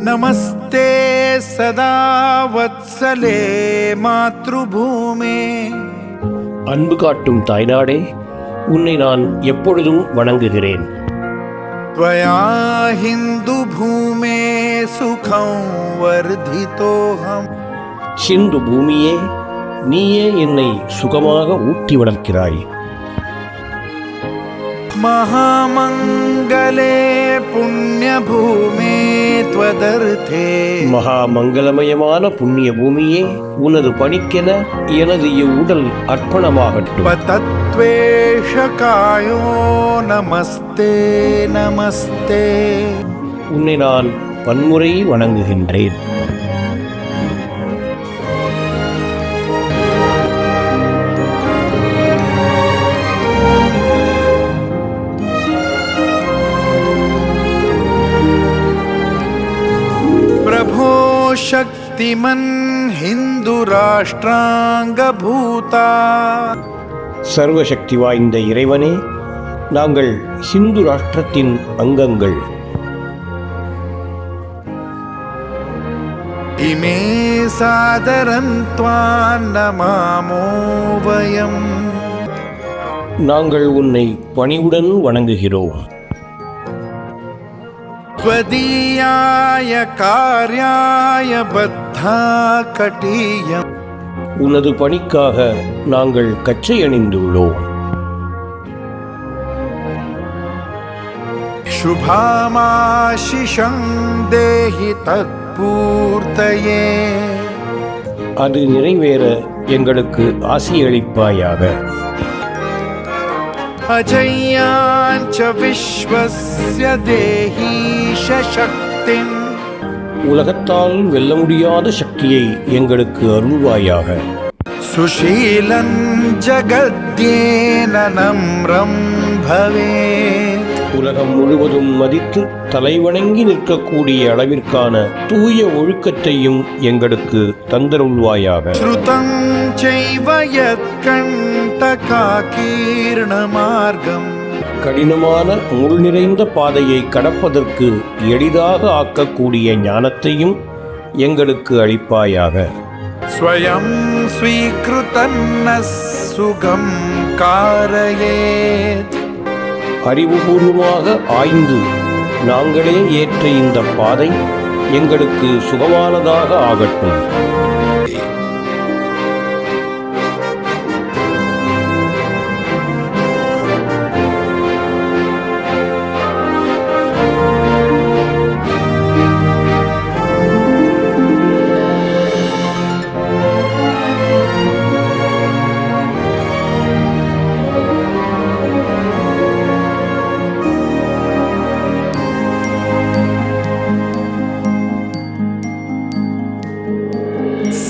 नमस्ते सदा वत्सले मातृभूमे அன்பு காட்டும் தாய்நாடே உன்னை நான் எப்பொழுதும் வணங்குகிறேன் त्वया हिन्दुभूमे सुखं वर्धितोऽहम् சிந்து பூமியே நீயே என்னை சுகமாக ஊட்டி வளர்க்கிறாய் महामङ्गले पुण्यभूमे त्वदर्थे மகா மங்களமயமான புண்ணிய பூமியே உனது பணிக்கென எனது இவ்வுடல் அர்ப்பணமாகட்டும். தத்வேஷகாயோ நமஸ்தே நமஸ்தே. உன்னை நான் பன்முறை வணங்குகின்றேன். शक्तिमन् हिन्दुराष्ट्राङ्गभूता சர்வசக்தி வாய்ந்த இறைவனே நாங்கள் ஹிந்து ராஷ்டிரத்தின் அங்கங்கள் इमे सादरं त्वान्नमामो वयम् நாங்கள் உன்னை பணிவுடன் வணங்குகிறோம் त्वदीयाय कार्याय बद्धा कटीयम् உனது பணிக்காக நாங்கள் கச்சை அணிந்துள்ளோம் शुभामाशिषं देहि तत्पूर्तये அது நிறைவேற எங்களுக்கு ஆசியளிப்பாயாக अजय्याञ्च विश्वस्य देहीश शक्तिम् உலகத்தால் வெல்ல முடியாத சக்தியை எங்களுக்கு அருள்வாயாக सुशीलं जगद्येन नम्रं भवेत् உலகம் முழுவதும் மதித்து தலைவணங்கி நிற்கக்கூடிய அளவிற்கான தூய ஒழுக்கத்தையும் எங்களுக்கு தந்தருள்வாயாக श्रुतं மார்க்கம். கடினமான முள் நிறைந்த பாதையை கடப்பதற்கு எளிதாக ஆக்கக்கூடிய ஞானத்தையும் எங்களுக்கு அளிப்பாயாக. ஸ்வயம் ஸ்வீகிருதன்ன சுகம் காரையே. அறிவுபூர்வமாக ஆய்ந்து நாங்களே ஏற்ற இந்த பாதை எங்களுக்கு சுகமானதாக ஆகட்டும்.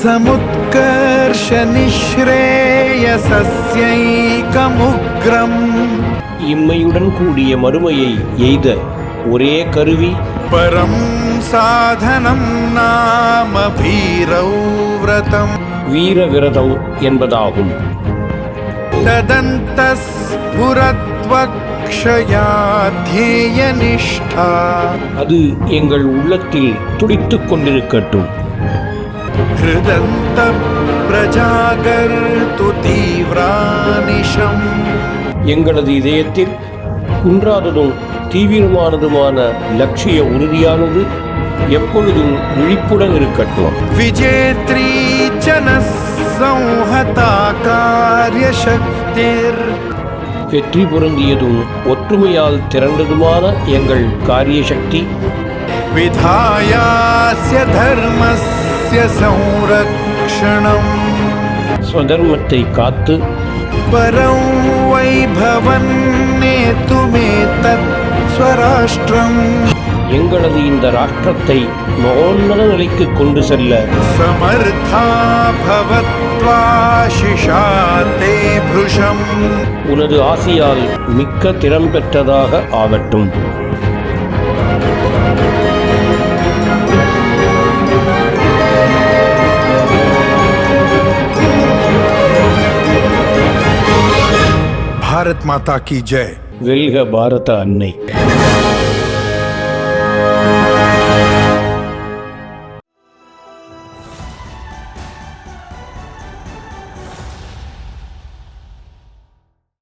சமுத்கர்ஷனிஸ்ரேயசஸ்யைகமுக்ரம் இம்மையுடன் கூடிய மறுமையை எய்த ஒரே கருவி. பரம் சாதனம் நாம வீரௌ விரதம் வீர விரதம் என்பதாகும் அது எங்கள் உள்ளத்தில் துடித்துக் கொண்டிருக்கட்டும். ஹிருதந்தம் பிரஜாகர்த்து தீவிரானிஷம் எங்களது இதயத்தில் குன்றாததும் தீவிரமானதுமான லட்சிய உறுதியானது எப்பொழுதும் விழிப்புடன் இருக்கட்டும். விஜேத்ரி ஜனசம்ஹதா காரியசக்திர்। வெற்றி பொருந்தியதும் ஒற்றுமையால் திரண்டதுமான எங்கள் காரியசக்தி. விதாயாசிய தர்மஸ்। धर्मस्य संरक्षणम् ஸ்வதர்மத்தை காத்து परं वैभवन्नेतुमेतत् स्वराष्ट्रम् எங்களது இந்த ராஷ்டிரத்தை மகோன்னத நிலைக்கு கொண்டு செல்ல समर्था भवत्वाशिषा ते भृशम् உனது ஆசியால் மிக்க திறம் பெற்றதாக ஆகட்டும் भारत माता की जय। वेल्ग भारत अन्नी